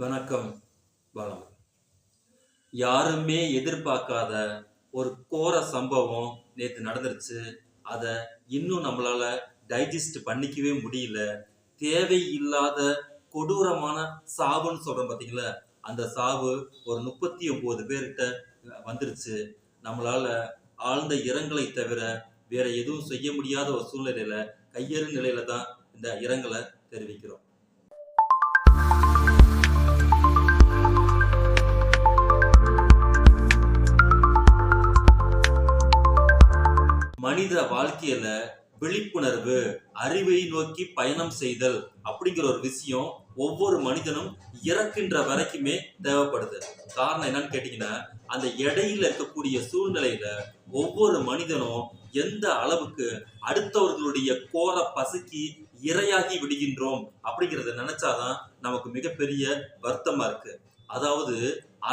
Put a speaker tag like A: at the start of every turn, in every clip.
A: வணக்கம் வளம் யாருமே எதிர்பார்க்காத ஒரு கோர சம்பவம் நேற்று நடந்துருச்சு. அதை இன்னும் நம்மளால டைஜஸ்ட் பண்ணிக்கவே முடியல. தேவையில்லாத கொடூரமான சாவுன்னு சொல்றோம் பார்த்தீங்களா அந்த சாவு ஒரு முப்பத்தி ஒன்பது பேர்கிட்ட வந்துருச்சு. நம்மளால ஆழ்ந்த இரங்கலை தவிர வேற எதுவும் செய்ய முடியாத ஒரு சூழ்நிலையில கையறு நிலையில தான் இந்த இரங்கலை தெரிவிக்கிறோம். மனித வாழ்க்கையில விழிப்புணர்வு அறிவை நோக்கி பயணம் செய்தல் அப்படிங்கிற ஒரு விஷயம் ஒவ்வொரு மனிதனும் இறக்கின்ற வரைக்குமே தேவைப்படுது. காரணம் என்னன்னு கேட்டீங்கன்னா அந்த இடையில இருக்கக்கூடிய சூழ்நிலையில ஒவ்வொரு மனிதனும் எந்த அளவுக்கு அடுத்தவர்களுடைய கோர பசுக்கி இரையாகி விடுகின்றோம் அப்படிங்கிறத நினைச்சாதான் நமக்கு மிகப்பெரிய வருத்தமா இருக்கு. அதாவது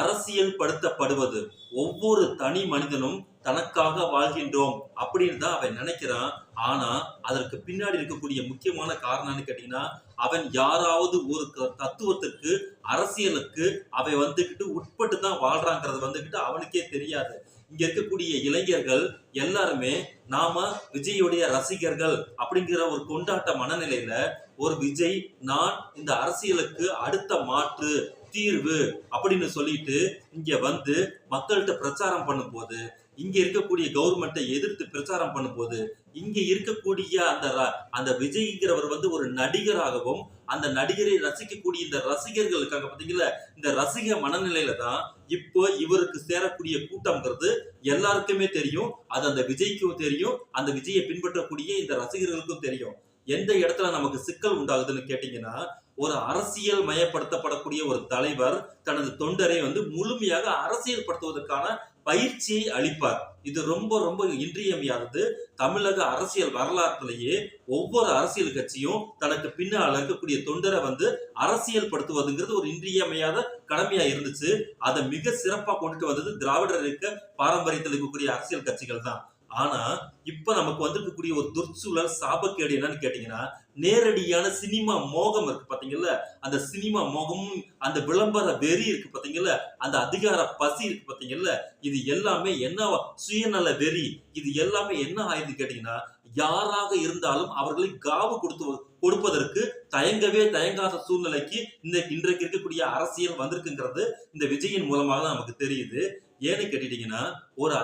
A: அரசியல் படுத்தப்படுவது ஒவ்வொரு தனி மனிதனும் தனக்காக வாழ்கின்றோம் அப்படின்னு தான் அவன் நினைக்கிறான். ஆனா அதற்கு பின்னாடி இருக்கக்கூடிய முக்கியமான காரணம்னு கேட்டீங்கன்னா அவன் யாராவது ஒரு க- தத்துவத்துக்கு அரசியலுக்கு அவன் வந்துக்கிட்டு உட்பட்டு தான் வாழ்றாங்கிறது வந்துக்கிட்டு அவனுக்கே தெரியாது. இங்க இருக்கக்கூடிய இளைஞர்கள் எல்லாருமே நாம விஜயுடைய ரசிகர்கள் அப்படிங்கிற ஒரு கொண்டாட்ட மனநிலையில ஒரு விஜய் நான் இந்த அரசியலுக்கு அடுத்த மாற்று தீர்வு அப்படின்னு சொல்லிட்டு இங்க வந்து மக்கள்கிட்ட பிரச்சாரம் பண்ணும்போது இங்க இருக்கக்கூடிய கவர்மெண்ட்டை எதிர்த்து பிரச்சாரம் பண்ணும்போது இங்க இருக்கக்கூடிய அந்த அந்த விஜய்ங்கிறவர் வந்து ஒரு நடிகராகவும் அந்த நடிகரை ரசிக்கக்கூடிய இந்த ரசிகர்கள் இருக்காங்க இந்த ரசிக மனநிலையில தான் இப்போ இவருக்கு சேரக்கூடிய கூட்டம்ங்கிறது எல்லாருக்குமே தெரியும். அது அந்த விஜய்க்கும் தெரியும். அந்த விஜயை பின்பற்றக்கூடிய இந்த ரசிகர்களுக்கும் தெரியும். எந்த இடத்துல நமக்கு சிக்கல் உண்டாகுதுன்னு கேட்டீங்கன்னா ஒரு அரசியல் மயப்படுத்தப்படக்கூடிய ஒரு தலைவர் தனது தொண்டரை வந்து முழுமையாக அரசியல் படுத்துவதற்கான பயிற்சியை அளிப்பார். இது ரொம்ப ரொம்ப இன்றியமையாதது. தமிழக அரசியல் வரலாற்றிலேயே ஒவ்வொரு அரசியல் கட்சியும் தனக்கு பின்னால் இருக்கக்கூடிய தொண்டரை வந்து அரசியல் படுத்துவதுங்கிறது ஒரு இன்றியமையாத கடமையா இருந்துச்சு. அதை மிக சிறப்பா கொண்டுட்டு வந்தது திராவிடர் இருக்க பாரம்பரியத்தில் இருக்கக்கூடிய அரசியல் கட்சிகள் தான் ஆனா இப்ப நமக்கு வந்திருக்கக்கூடிய ஒரு துர்ச்சூழல் சாபக்கேடு என்னன்னு கேட்டீங்கன்னா நேரடியான சினிமா மோகம் இருக்கு பாத்தீங்கல்ல? அந்த சினிமா மோகமும் அந்த விளம்பர வெறி இருக்கு பாத்தீங்கல்ல? அந்த அதிகார பசி இருக்கு பாத்தீங்கல்ல? இது எல்லாமே என்ன சுயநல வெறி இது எல்லாமே என்ன ஆயுது கேட்டீங்கன்னா யாராக இருந்தாலும் அவர்களை காவு கொடுத்து கொடுப்பதற்கு தயங்கவே தயங்காத சூழ்நிலைக்கு இந்த இன்றைக்கு இருக்கக்கூடிய அரசியல் வந்திருக்குங்கிறது இந்த விஜயின் மூலமாக தான் நமக்கு தெரியுது. ஏன்னு கேட்டுட்டீங்கன்னா ஒரு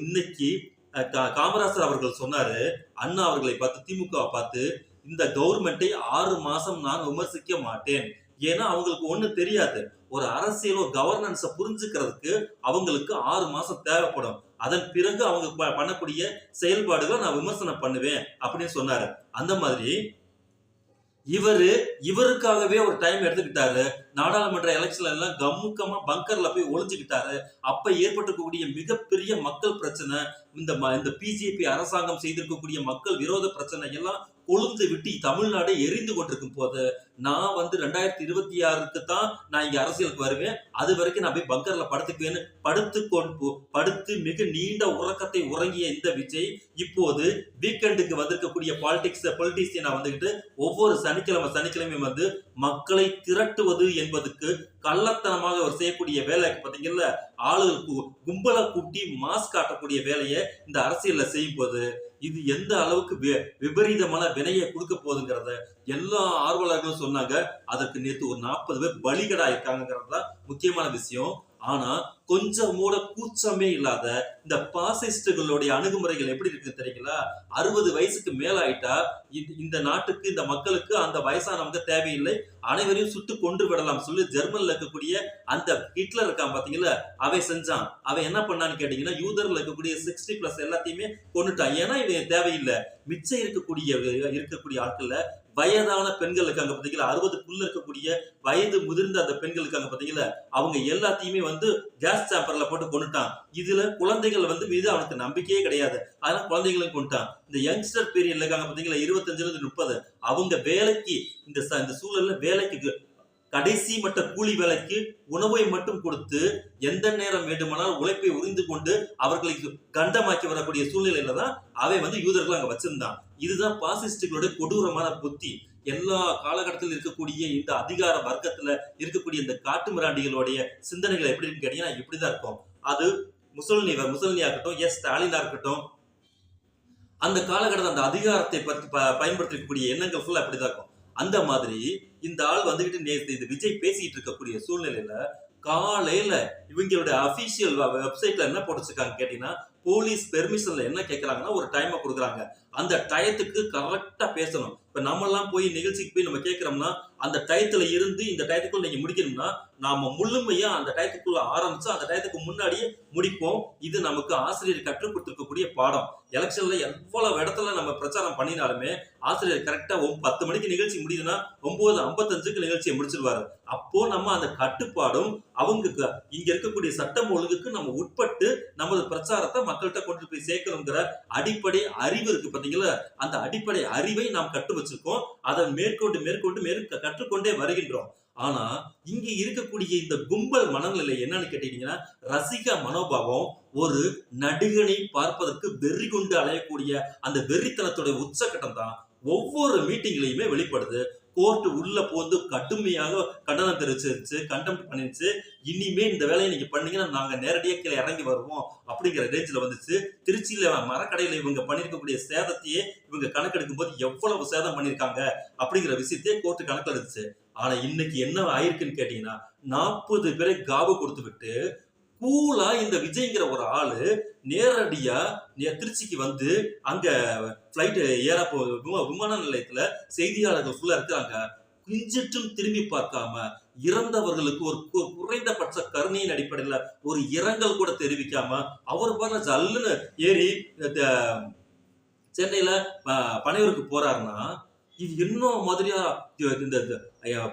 A: இன்னைக்கு காமராசர் அவர்கள் சொன்னாரு அண்ணா அவர்களை பார்த்து திமுக பார்த்து இந்த கவர்மெண்ட்டை ஆறு மாசம் நான் விமர்சிக்க மாட்டேன். ஏன்னா அவங்களுக்கு ஒண்ணு தெரியாது. ஒரு அரசியலோ கவர்னன்ஸை புரிஞ்சுக்கிறதுக்கு அவங்களுக்கு ஆறு மாசம் தேவைப்படும். அதன் பிறகு அவங்க ப- பண்ணக்கூடிய செயல்பாடுகளை நான் விமர்சனம் பண்ணுவேன். அப்படின்னு சொன்னாரு. அந்த மாதிரி இவரு இவருக்காகவே ஒரு டைம் எடுத்துக்கிட்டாரு. நாடாளுமன்ற எலெக்ஷன்ல எல்லாம் கம்முக்கமா பங்கர்ல போய் ஒளிஞ்சுக்கிட்டாரு. அப்ப ஏற்பட்டிருக்கக்கூடிய மிகப்பெரிய மக்கள் பிரச்சனை இந்த ம- இந்த பிஜேபி அரசாங்கம் செய்திருக்கக்கூடிய மக்கள் விரோத பிரச்சனை எல்லாம் கொழுந்து விட்டு தமிழ்நாடு எரிந்து கொண்டிருக்கும் போது நான் வந்து ரெண்டாயிரத்தி இருபத்தி ஆறுக்கு தான் நான் இங்க அரசியலுக்கு வருவேன். அது வரைக்கும் நான் போய் பங்கர்ல படுத்துக்குவேன்னு படுத்து கொண்டு படுத்து மிக நீண்ட உறக்கத்தை உறங்கிய இந்த விஜய் இப்போது வீக்கெண்டுக்கு வந்திருக்கக்கூடிய பாலிடிக்ஸ் பொலிட்டீசியனா வந்துகிட்டு ஒவ்வொரு சனிக்கிழமை சனிக்கிழமையும் வந்து மக்களை திரட்டுவது என்பதுக்கு கள்ளத்தனமாக அவர் செய்யக்கூடிய வேலை பார்த்தீங்கல்ல ஆளுகளுக்கு கும்பலை கூட்டி மாஸ்க் காட்டக்கூடிய வேலையை இந்த அரசியல்ல செய்யும் போது இது எந்த அளவுக்கு வி- விபரீதமான வினையை கொடுக்க போகுதுங்கிறத எல்லா ஆர்வலர்களும் சொன்னாங்க. அதற்கு நேத்து ஒரு நாற்பது பேர் பலிகடா இருக்காங்கிறது தான் முக்கியமான விஷயம். ஆனா கொஞ்சம் மூட கூச்சமே இல்லாத இந்த பாசிஸ்டுகளுடைய அணுகுமுறைகள் எப்படி இருக்கு தெரியுங்களா? அறுபது வயசுக்கு மேல ஆயிட்டா இந்த- நாட்டுக்கு இந்த மக்களுக்கு அந்த வயசானவங்க தேவையில்லை. அனைவரையும் சுட்டு கொன்று விடலாம் சொல்லி ஜெர்மன்ல இருக்கக்கூடிய அந்த ஹிட்லர் இருக்கான் பாத்தீங்களா? அவன் செஞ்சான். அவன் என்ன பண்ணான்னு கேட்டீங்கன்னா யூதர்ல இருக்கக்கூடிய சிக்ஸ்டி பிளஸ் எல்லாத்தையுமே கொண்டுட்டான் ஏன்னா இவன் தேவையில்லை. மிச்சம் இருக்கக்கூடிய இருக்கக்கூடிய ஆட்கள்ல வயதான பெண்கள் இருக்காங்க பாத்தீங்களா? அறுபதுக்குள்ள இருக்கக்கூடிய வயது முதிர்ந்த அந்த பெண்கள் இருக்காங்க பாத்தீங்களா? அவங்க எல்லாத்தையுமே வந்து கேஸ் சாம்பர்ல போட்டு கொண்டுட்டான். இதுல குழந்தைகள் வந்து மீது அவனுக்கு நம்பிக்கையே கிடையாது. அதனால குழந்தைகளும் கொண்டுட்டான். இந்த யங்ஸ்டர் பீரியட்ல இருக்காங்க பாத்தீங்களா? இருபத்தஞ்சுல இருந்து முப்பது. அவங்க வேலைக்கு இந்த இந்த சூழல்ல வேலைக்கு கடைசி மட்ட கூலி வேலைக்கு உணவை மட்டும் கொடுத்து எந்த நேரம் வேண்டுமானாலும் உழைப்பை உறிந்து கொண்டு அவர்களை கண்டமாக்கி வரக்கூடிய சூழ்நிலையில தான் அவன் வந்து யூதர்கள் அங்க வச்சிருந்தான். இதுதான் பாசிஸ்டுகளுடைய கொடூரமான புத்தி. எல்லா காலகட்டத்தில் இருக்கக்கூடிய இந்த அதிகார வர்க்கத்துல இருக்கக்கூடிய இந்த காட்டு மிராண்டிகளுடைய சிந்தனைகள் எப்படின்னு கேட்டீங்கன்னா இப்படிதான் இருக்கும். அது முசோலினி முசல்னியா இருக்கட்டும் எஸ் ஸ்டாலினா இருக்கட்டும் அந்த காலகட்டத்தில் அந்த அதிகாரத்தை பற்றி ப- பயன்படுத்தக்கூடிய எண்ணங்கள் ஃபுல்லா அப்படிதான் இருக்கும். அந்த மாதிரி இந்த ஆள் வந்துகிட்டு நேற்று இது விஜய் பேசிட்டு இருக்கக்கூடிய சூழ்நிலையில காலையில இவங்களுடைய அபிஷியல் வெப்சைட்ல என்ன போட்டுச்சிருக்காங்க கேட்டீங்கன்னா போலீஸ் பெர்மிஷன்ல என்ன கேட்கறாங்கன்னா ஒரு டைமை கொடுக்குறாங்க. அந்த டயத்துக்கு கரெக்டா பேசணும். இப்ப நம்ம எல்லாம் போய் நிகழ்ச்சிக்கு போய் நம்ம கேட்குறோம்னா அந்த டயத்தில் இருந்து இந்த டயத்துக்குள்ள நீங்க முடிக்கணும்னா நாம முழுமையா அந்த டயத்துக்குள்ள ஆரம்பிச்சு அந்த டயத்துக்கு முன்னாடியே முடிப்போம். இது நமக்கு ஆசிரியர் கற்றுக் கொடுத்துருக்கக்கூடிய பாடம். எலெக்ஷன்ல எவ்வளவு இடத்துல நம்ம பிரச்சாரம் பண்ணினாலுமே ஆசிரியர் கரெக்டா பத்து மணிக்கு நிகழ்ச்சி முடியுதுன்னா ஒன்பது ஐம்பத்தஞ்சுக்கு நிகழ்ச்சியை முடிச்சிருவாரு. அப்போ நம்ம அந்த கட்டுப்பாடும் அவங்களுக்கு இங்கே இங்க இருக்கக்கூடிய சட்டம் ஒழுங்குக்கு நம்ம உட்பட்டு நமது பிரச்சாரத்தை மக்கள்கிட்ட கொண்டு போய் சேர்க்கணுங்கிற அடிப்படை அறிவு இருக்கு பார்த்தீங்களா அந்த அடிப்படை அறிவை நாம் கற்று வச்சிருக்கோம். அதை மேற்கொண்டு மேற்கொண்டு மேற்க கற்றுக்கொண்டே வருகின்றோம். ஆனா இங்க இருக்கக்கூடிய இந்த கும்பல் மனநிலை என்னன்னு கேட்டீங்கன்னா ரசிக மனோபாவம் ஒரு நடிகனை பார்ப்பதற்கு வெறி கொண்டு அலையக்கூடிய அந்த வெறித்தனத்துடைய உச்சகட்டம் தான். ஒவ்வொரு மீட்டிங்லயுமே வெளிப்படுது. கோர்ட் உள்ள போந்து கடுமையாக கண்டனம் தெரிவிச்சிருச்சு கண்டம் பண்ணிருச்சு. இனிமே இந்த வேலையை நீங்க பண்ணீங்கன்னா நாங்க நேரடியாக கீழே இறங்கி வருவோம் அப்படிங்கிற ரேஞ்சில் வந்துச்சு. திருச்சியில மரக்கடையில இவங்க பண்ணிருக்கக்கூடிய சேதத்தையே இவங்க கணக்கெடுக்கும் போது எவ்வளவு சேதம் பண்ணியிருக்காங்க அப்படிங்கிற விஷயத்தையே கோர்ட்டு கணக்கெடுத்துச்சு ஆனா இன்னைக்கு என்ன ஆயிருக்குன்னு கேட்டீங்கன்னா நாற்பது பேரை காவு கொடுத்து விட்டு கூலா இந்த விஜய்ங்கிற ஒரு ஆளு நேரடியா திருச்சிக்கு வந்து அங்க பிளைட் ஏற போ விமான நிலையத்துல செய்தியாளர்கள் ஃபுல்லா இருக்கிறாங்க. கிஞ்சிட்டும் திரும்பி பார்க்காம இறந்தவர்களுக்கு ஒரு குறைந்தபட்ச கருணையின் அடிப்படையில ஒரு இரங்கல் கூட தெரிவிக்காம அவர் பாருங்க ஜல்லுன்னு ஏறி இந்த- சென்னையில பனையூருக்கு போறாருன்னா இது இன்னும் மாதிரியா இந்த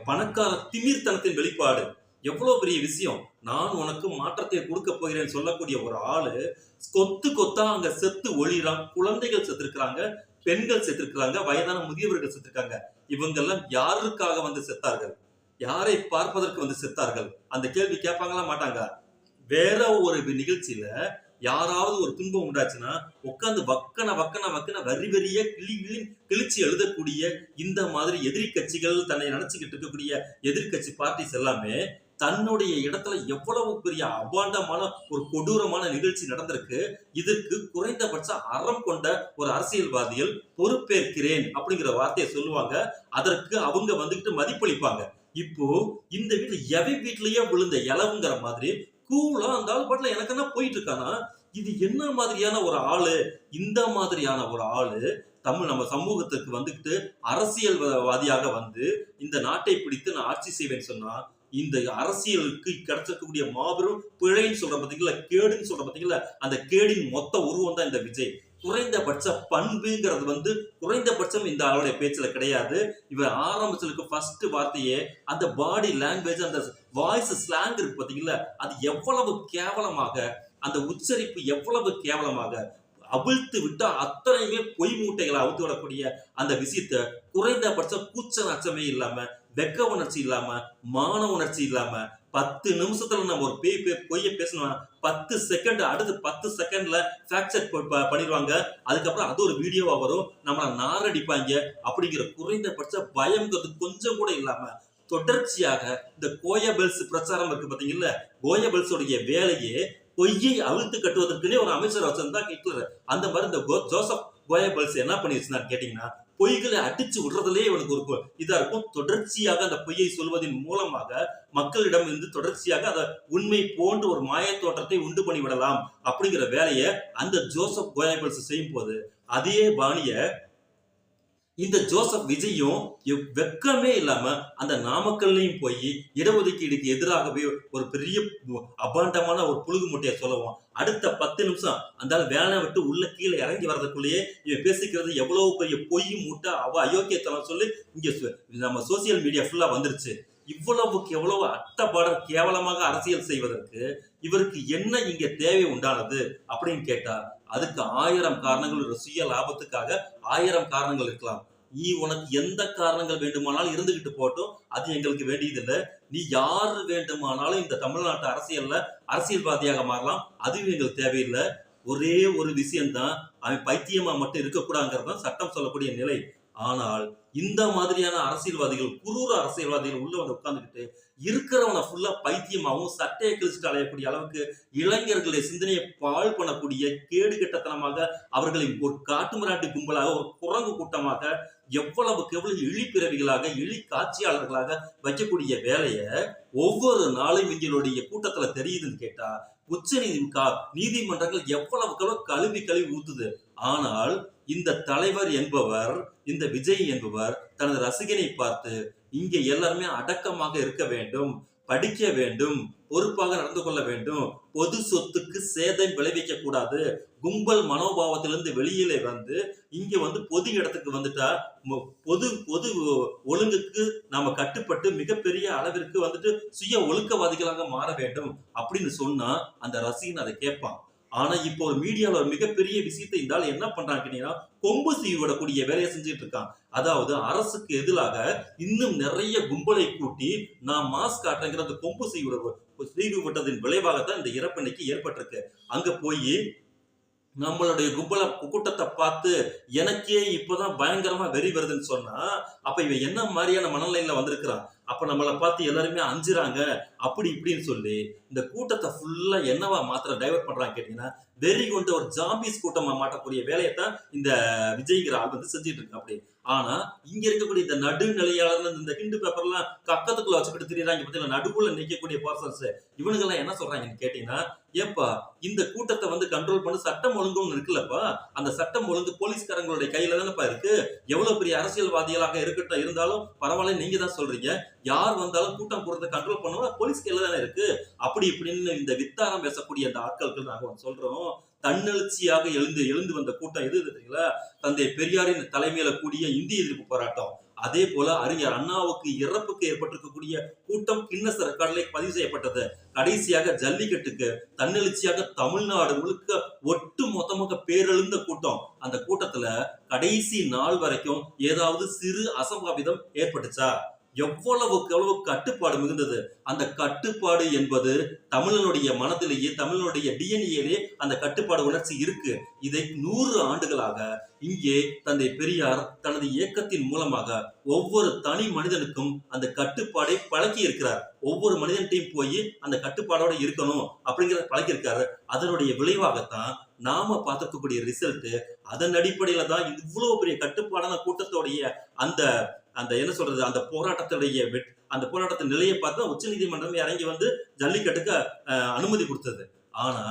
A: பணக்கார திமிர்த்தனத்தின் வெளிப்பாடு. எவ்வளோ பெரிய விஷயம்? நான் உனக்கு மாற்றத்தை கொடுக்க போகிறேன்னு சொல்லக்கூடிய ஒரு ஆளு கொத்து கொத்தா அங்க செத்து ஒளிறான் குழந்தைகள் செத்துருக்குறாங்க பெண்கள் செத்துருக்காங்க வயதான முதியவர்கள் செத்துருக்காங்க. இவங்கெல்லாம் யாருக்காக வந்து செத்தார்கள்? யாரை பார்ப்பதற்கு வந்து செத்தார்கள்? அந்த கேள்வி கேட்பாங்களா மாட்டாங்க? வேற ஒரு நிகழ்ச்சியில யாராவது ஒரு துன்பம் உண்டாச்சுன்னா உட்காந்து வக்கன வக்கன வக்கன வரி வரிய கிளி கிளி கிழிச்சு எழுதக்கூடிய இந்த மாதிரி எதிரி கட்சிகள் தன்னை நினைச்சுக்கிட்டு இருக்கக்கூடிய எதிர்க்கட்சி பார்ட்டிஸ் எல்லாமே தன்னுடைய இடத்துல எவ்வளவு பெரிய அபாண்டமான ஒரு கொடூரமான நிகழ்ச்சி நடந்திருக்கு இதற்கு குறைந்தபட்ச அறம் கொண்ட ஒரு அரசியல்வாதிகள் பொறுப்பேற்கிறேன் அப்படிங்கிற வார்த்தையை சொல்லுவாங்க. அதற்கு அவங்க வந்துகிட்டு மதிப்பளிப்பாங்க. இப்போ இந்த வீட்டுல எவை வீட்லயே விழுந்த இலவுங்கிற மாதிரி கூலா அந்த ஆள் பாட்டுல எனக்கு என்ன போயிட்டு இருக்கானா இது என்ன மாதிரியான ஒரு ஆளு இந்த மாதிரியான ஒரு ஆளு தமிழ் நம்ம சமூகத்துக்கு வந்துகிட்டு அரசியல்வாதியாக வந்து இந்த நாட்டை பிடித்து நான் ஆட்சி செய்வேன்னு சொன்னா இந்த அரசியலுக்கு கிடைச்சிருக்கக்கூடிய மாபெரும் பிழைன்னு சொல்ற பாத்தீங்களா கேடுன்னு சொல்ற பாத்தீங்களா அந்த கேடின் மொத்த உருவம் தான் இந்த விஜய். குறைந்தபட்ச பண்புங்கிறது வந்து குறைந்தபட்சம் இந்த ஆளுடைய பேச்சுல கிடையாது. இவர் ஆரம்பிச்சதுக்கு ஃபர்ஸ்ட் வார்த்தையே அந்த பாடி லாங்குவேஜ் அந்த வாய்ஸ் ஸ்லாங் இருக்கு பாத்தீங்களா அது எவ்வளவு கேவலமாக அந்த உச்சரிப்பு எவ்வளவு கேவலமாக அவிழ்த்து விட்டா அத்தனையுமே பொய் மூட்டைகளை அவுத்து விடக்கூடிய அந்த விஷயத்த குறைந்தபட்ச கூச்ச நச்சமே இல்லாம வெக்க உணர்ச்சி இல்லாம மான உணர்ச்சி இல்லாம பத்து நிமிஷத்துல நம்ம ஒரு பேய் பே- பொய்ய பேசணும் பத்து செகண்ட் அடுத்து பத்து செகண்ட்ல ஃபேக்சர் பண்ணிடுவாங்க. அதுக்கப்புறம் அது ஒரு வீடியோவா வரும். நம்மள நாரடிப்பாங்க. அப்படிங்கிற குறைந்தபட்ச பயம்ங்கிறது கொஞ்சம் கூட இல்லாம தொடர்ச்சியாக இந்த கோயபெல்ஸ் பிரச்சாரம் இருக்கு பாத்தீங்கல்ல? கோயபெல்ஸோடைய வேலையே பொய்யை அவிழ்த்து கட்டுவதற்குன்னே ஒரு அமைச்சர் வச்சிருந்தா ஹிட்லர். அந்த மாதிரி இந்த கோ- ஜோசப் கோயபெல்ஸ் என்ன பண்ணிருச்சுன்னா கேட்டீங்கன்னா பொய்களை அடிச்சு விடுறதுலேயே இவனுக்கு ஒரு இதா இருக்கும். தொடர்ச்சியாக அந்த பொய்யை சொல்வதன் மூலமாக மக்களிடம் இருந்து தொடர்ச்சியாக அதை உண்மை போன்ற ஒரு மாயத் தோற்றத்தை உண்டு பண்ணி விடலாம் அப்படிங்கிற வேலையை அந்த ஜோசப் கோயபெல்ஸ் செய்யும் போது அதே பாணிய இந்த ஜோசப் விஜயும் வெக்கமே இல்லாம அந்த நாமக்கல்லையும் போய் இடஒதுக்கீடுக்கு எதிராகவே ஒரு பெரிய அபாண்டமான ஒரு புழுகு மூட்டையை சொல்லவும் அடுத்த பத்து நிமிஷம் அந்த வேலை விட்டு உள்ள கீழே இறங்கி வர்றதுக்குள்ளேயே இவன் பேசிக்கிறது எவ்வளவு பெரிய பொய் மூட்டை அவ அயோக்கியத்தனம் சொல்லி இங்க நம்ம சோசியல் மீடியா ஃபுல்லா வந்துருச்சு. இவ்வளவுக்கு எவ்வளவு அட்டப்பாடம் கேவலமாக அரசியல் செய்வதற்கு இவருக்கு என்ன இங்க தேவை உண்டானது அப்படின்னு கேட்டா அதுக்கு ஆயிரம் காரணங்கள் ஒரு சுய லாபத்துக்காக ஆயிரம் காரணங்கள் இருக்கலாம். நீ உனக்கு எந்த காரணங்கள் வேண்டுமானாலும் இருந்துகிட்டு போட்டும் அது எங்களுக்கு வேண்டியதில்லை. நீ யார் வேண்டுமானாலும் இந்த தமிழ்நாட்டு அரசியல்ல அரசியல்வாதியாக மாறலாம். அதுவும் எங்களுக்கு தேவையில்லை. ஒரே ஒரு விஷயம்தான். அவன் பைத்தியமா மட்டும் இருக்கக்கூடாதுங்கிறது தான் சட்டம் சொல்லக்கூடிய நிலை. ஆனால் இந்த மாதிரியான அரசியல்வாதிகள் குரூர அரசியல்வாதிகள் உள்ள வந்து உட்கார்ந்துக்கிட்டு இருக்கிறவனை ஃபுல்லா பைத்தியமாகவும் சட்டையை கிழிச்சிட்டு அலையக்கூடிய அளவுக்கு இளைஞர்களுடைய சிந்தனையை பாழ் பண்ணக்கூடிய கேடு கெட்டத்தனமாக அவர்களை ஒரு காட்டுமிராட்டி கும்பலாக ஒரு குரங்கு கூட்டமாக எவ்வளவுக்கு எவ்வளவு இழிப்பிறவிகளாக இழி காட்சியாளர்களாக வைக்கக்கூடிய வேலையை ஒவ்வொரு நாளும் இவங்களுடைய கூட்டத்துல தெரியுதுன்னு கேட்டா உச்ச நீதி நீதிமன்றங்கள் எவ்வளவுக்கு எவ்வளவு கழுவி கழுவி ஊத்துது. ஆனால் இந்த தலைவர் என்பவர் இந்த விஜய் என்பவர் தனது ரசிகனை பார்த்து இங்க எல்லாருமே அடக்கமாக இருக்க வேண்டும் படிக்க வேண்டும் பொறுப்பாக நடந்து கொள்ள வேண்டும் பொது சொத்துக்கு சேதம் விளைவிக்க கூடாது கும்பல் மனோபாவத்திலிருந்து வெளியிலே வந்து இங்க வந்து பொது இடத்துக்கு வந்துட்டா மொ- பொது பொது ஒழுங்குக்கு நாம கட்டுப்பட்டு மிகப்பெரிய அளவிற்கு வந்துட்டு சுய ஒழுக்கவாதிகளாக மாற வேண்டும் அப்படின்னு சொன்னா அந்த ரசிகன் அதை கேட்பான். ஆனா இப்போ ஒரு மீடியால ஒரு மிகப்பெரிய விஷயத்தை இந்த ஆள் என்ன பண்றாங்க கேட்டீங்கன்னா கொம்பு சீவி விடக்கூடிய வேலையை செஞ்சுட்டு இருக்கான். அதாவது அரசுக்கு எதிராக இன்னும் நிறைய கும்பலை கூட்டி நான் மாஸ்க் காட்டுறேங்கிற அந்த கொம்பு சீவி விட சீவி விட்டதின் விளைவாகத்தான் இந்த இறப்பினைக்கு ஏற்பட்டிருக்கு. அங்க போய் நம்மளுடைய கும்பல கூட்டத்தை பார்த்து எனக்கே இப்பதான் பயங்கரமா வெறி வருதுன்னு சொன்னா அப்ப இவன் என்ன மாதிரியான மனநிலையில வந்திருக்கிறான்? அப்போ நம்மளை பார்த்து எல்லாருமே அஞ்சுறாங்க. அப்படி இப்படின்னு சொல்லி இந்த கூட்டத்தை ஃபுல்லாக என்னவா மாத்திர டைவர்ட் பண்ணுறாங்க கேட்டிங்கன்னா வெறி கொண்ட ஒரு ஜாம்பிஸ் கூட்டமா மாட்டக்கூடிய வேலையைத்தான் இந்த விஜய்ங்கிற ஆள் வந்து செஞ்சுட்டு இருக்கு அப்படி ஆனா இங்க இருக்கக்கூடிய இந்த நடுநிலையாளர் இந்த ஹிண்டு பேப்பர்லாம் கக்கத்துக்குள்ள வச்சுக்கிட்டு திரியறாங்க பார்த்தீங்கன்னா நடுவுல நிற்கக்கூடிய பர்சன்ஸ் இவனுங்க எல்லாம் என்ன சொல்றாங்கன்னு கேட்டீங்கன்னா ஏப்பா இந்த கூட்டத்தை வந்து கண்ட்ரோல் பண்ண சட்டம் ஒழுங்கும் இருக்குல்லப்பா. அந்த சட்டம் ஒழுங்கு போலீஸ்காரங்களுடைய கையில தானேப்பா இருக்கு. எவ்வளவு பெரிய அரசியல்வாதிகளாக இருக்கட்டும் இருந்தாலும் பரவாயில்ல நீங்க தான் சொல்றீங்க. யார் வந்தாலும் கூட்டம் கூட்டத்தை கண்ட்ரோல் பண்ணுவோம் போலீஸ் கையில தானே இருக்கு. அப்படி இப்படின்னு இந்த வித்தாரம் பேசக்கூடிய அந்த ஆட்களுக்கு நாங்க சொல்றோம். தன்னெழுச்சியாக எழுந்து எழுந்து வந்த கூட்டம் எது தெரியுங்களா? தந்தை பெரியாரின் தலைமையில கூடிய இந்திய எதிர்ப்பு போராட்டம். அதே போல அறிஞர் அண்ணாவுக்கு இறப்புக்கு ஏற்பட்டிருக்கக்கூடிய கூட்டம் கின்னஸ் ரெக்கார்டில் பதிவு செய்யப்பட்டது. கடைசியாக ஜல்லிக்கட்டுக்கு தன்னெழுச்சியாக தமிழ்நாடு முழுக்க ஒட்டு மொத்தமாக பேரெழுந்த கூட்டம். அந்த கூட்டத்துல கடைசி நாள் வரைக்கும் ஏதாவது சிறு அசம்பாவிதம் ஏற்பட்டுச்சா? எவ்வளவுக்கு எவ்வளவு கட்டுப்பாடு மிகுந்தது? அந்த கட்டுப்பாடு என்பது தமிழனுடைய மனதிலேயே தமிழனுடைய டிஎன்ஏலே அந்த கட்டுப்பாடு உணர்ச்சி இருக்கு. இதை நூறு ஆண்டுகளாக இங்கே தந்தை பெரியார் தனது இயக்கத்தின் மூலமாக ஒவ்வொரு தனி மனிதனுக்கும் அந்த கட்டுப்பாடை பழக்கி இருக்கிறார் ஒவ்வொரு மனிதன்ட்டையும் போய் அந்த கட்டுப்பாடோட இருக்கணும் அப்படிங்கிறத பழக்கி இருக்காரு அதனுடைய விளைவாகத்தான் நாம பார்த்துக்கக்கூடிய ரிசல்ட் அதன் அடிப்படையில தான் இவ்வளவு பெரிய கட்டுப்பாடான கூட்டத்தோடைய அந்த அந்த என்ன சொல்றது அந்த போராட்டத்துடைய வெட்- அந்த போராட்டத்தின் நிலையை பார்த்து உச்ச நீதிமன்றம் இறங்கி வந்து ஜல்லிக்கட்டுக்கு அனுமதி கொடுத்தது. ஆனா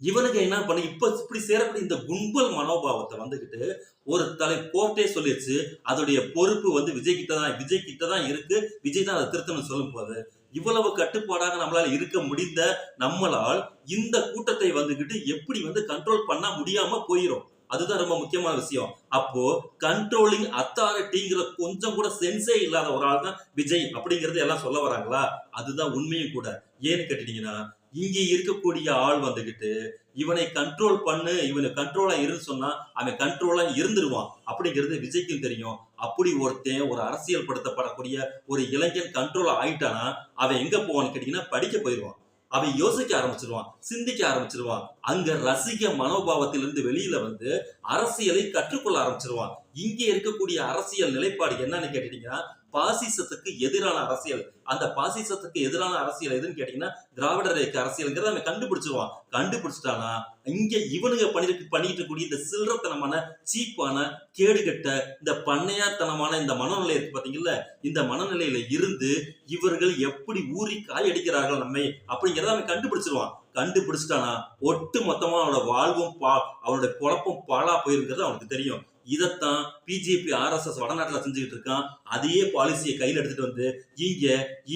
A: இவனுக்கு என்ன பண்ணி இப்ப இப்படி சேரக்கூடிய இந்த கும்பல் மனோபாவத்தை வந்துகிட்டு ஒரு தலை கோர்ட்டே சொல்லிடுச்சு அதோடைய பொறுப்பு வந்து விஜய் கிட்ட தான் விஜய் கிட்ட தான் இருக்கு விஜய் தான் அதை திருத்தணும்னு சொல்லும் போது இவ்வளவு கட்டுப்பாடாக நம்மளால இருக்க முடிந்த நம்மளால் இந்த கூட்டத்தை வந்துகிட்டு எப்படி வந்து கண்ட்ரோல் பண்ண முடியாம போயிரும். அதுதான் ரொம்ப முக்கியமான விஷயம். அப்போ கண்ட்ரோலிங் அத்தாரிட்டிங்கிற கொஞ்சம் கூட சென்ஸே இல்லாத ஒரு ஆள் தான் விஜய் அப்படிங்கறது எல்லாம் சொல்ல வராங்களா? அதுதான் உண்மையும் கூட. ஏன்னு கேட்டீங்கன்னா இங்க இருக்கக்கூடிய ஆள் வந்துகிட்டு இவனை கண்ட்ரோல் பண்ணு இவனை கண்ட்ரோலா இருன்னு சொன்னா அவன் கண்ட்ரோலா இருந்துருவான். அப்படிங்கிறது விஜய்க்கும் தெரியும். அப்படி ஒருத்தன் ஒரு அரசியல் படுத்தப்படக்கூடிய ஒரு இளைஞன் கண்ட்ரோல் ஆயிட்டானா அவன் எங்க போவான்னு கேட்டீங்கன்னா படிக்க போயிடுவான் அவன் யோசிக்க ஆரம்பிச்சிருவான் சிந்திக்க ஆரம்பிச்சிருவான். அங்க ரசிக மனோபாவத்திலிருந்து வெளியில வந்து அரசியலை கற்றுக்கொள்ள ஆரம்பிச்சிருவான். இங்கே இருக்கக்கூடிய அரசியல் நிலைப்பாடு என்னன்னு கேட்டீங்கன்னா பாசிசத்துக்கு எதிரான அரசியல். அந்த பாசிசத்துக்கு எதிரான அரசியல் எதுன்னு கேட்டீங்கன்னா திராவிடர் இயக்க அரசியல்ங்கிறத அவன் கண்டுபிடிச்சிருவான். கண்டுபிடிச்சிட்டானா இங்க இவனுங்க பண்ணிட்டு பண்ணிட்டு கூடிய இந்த சில்லறத்தனமான சீப்பான கேடுகட்ட இந்த பண்ணையாத்தனமான இந்த மனநிலை இருக்கு பாத்தீங்கல்ல இந்த மனநிலையில இருந்து இவர்கள் எப்படி ஊறி காயடிக்கிறார்கள் நம்மை அப்படிங்கிறத அவன் கண்டுபிடிச்சிருவான். கண்டுபிடிச்சிட்டானா ஒட்டு மொத்தமா அவனோட வாழ்வும் பா அவனோட குழப்பம் பாழா போயிருங்கிறது அவனுக்கு தெரியும். இதைத்தான் பிஜேபி ஆர்எஸ்எஸ் வடநாட்டில் செஞ்சுக்கிட்டு இருக்கான். அதையே பாலிசியை கையில் எடுத்துட்டு வந்து இங்க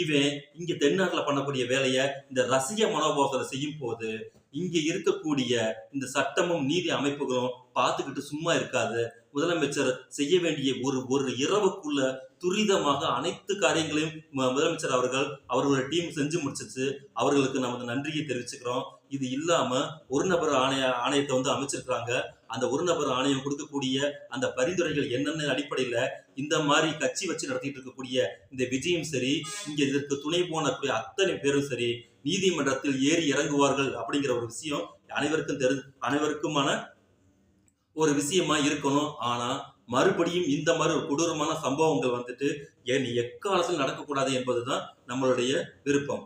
A: இவன் இங்க தென்னாட்டில் பண்ணக்கூடிய வேலையை இந்த ரசிக மனோபாவத்தில் செய்யும் போது இங்க இருக்கக்கூடிய இந்த சட்டமும் நீதி அமைப்புகளும் பார்த்துக்கிட்டு சும்மா இருக்காது. முதலமைச்சர் செய்ய வேண்டிய ஒரு ஒரு இரவுக்குள்ள துரிதமாக அனைத்து காரியங்களையும் முதலமைச்சர் அவர்கள் அவர்களுடைய டீம் செஞ்சு முடிச்சிச்சு. அவர்களுக்கு நமது நன்றியை தெரிவிச்சுக்கிறோம். இது இல்லாம ஒரு நபர் ஆணைய ஆணையத்தை வந்து அமைச்சிருக்கிறாங்க. அந்த ஒரு நபர் ஆணையம் கொடுக்கக்கூடிய அந்த பரிந்துரைகள் என்னென்ன அடிப்படையில இந்த மாதிரி கட்சி வச்சு நடத்திட்டு இருக்கக்கூடிய இந்த விஜயம் சரி இங்க இதற்கு துணை போனக்கூடிய அத்தனை பேரும் சரி நீதிமன்றத்தில் ஏறி இறங்குவார்கள் அப்படிங்கிற ஒரு விஷயம் அனைவருக்கும் தெரி அனைவருக்குமான ஒரு விஷயமா இருக்கணும். ஆனா மறுபடியும் இந்த மாதிரி ஒரு கொடூரமான சம்பவங்கள் வந்துட்டு ஏன் எக்காலத்தில் நடக்கக்கூடாது என்பதுதான் நம்மளுடைய விருப்பம்.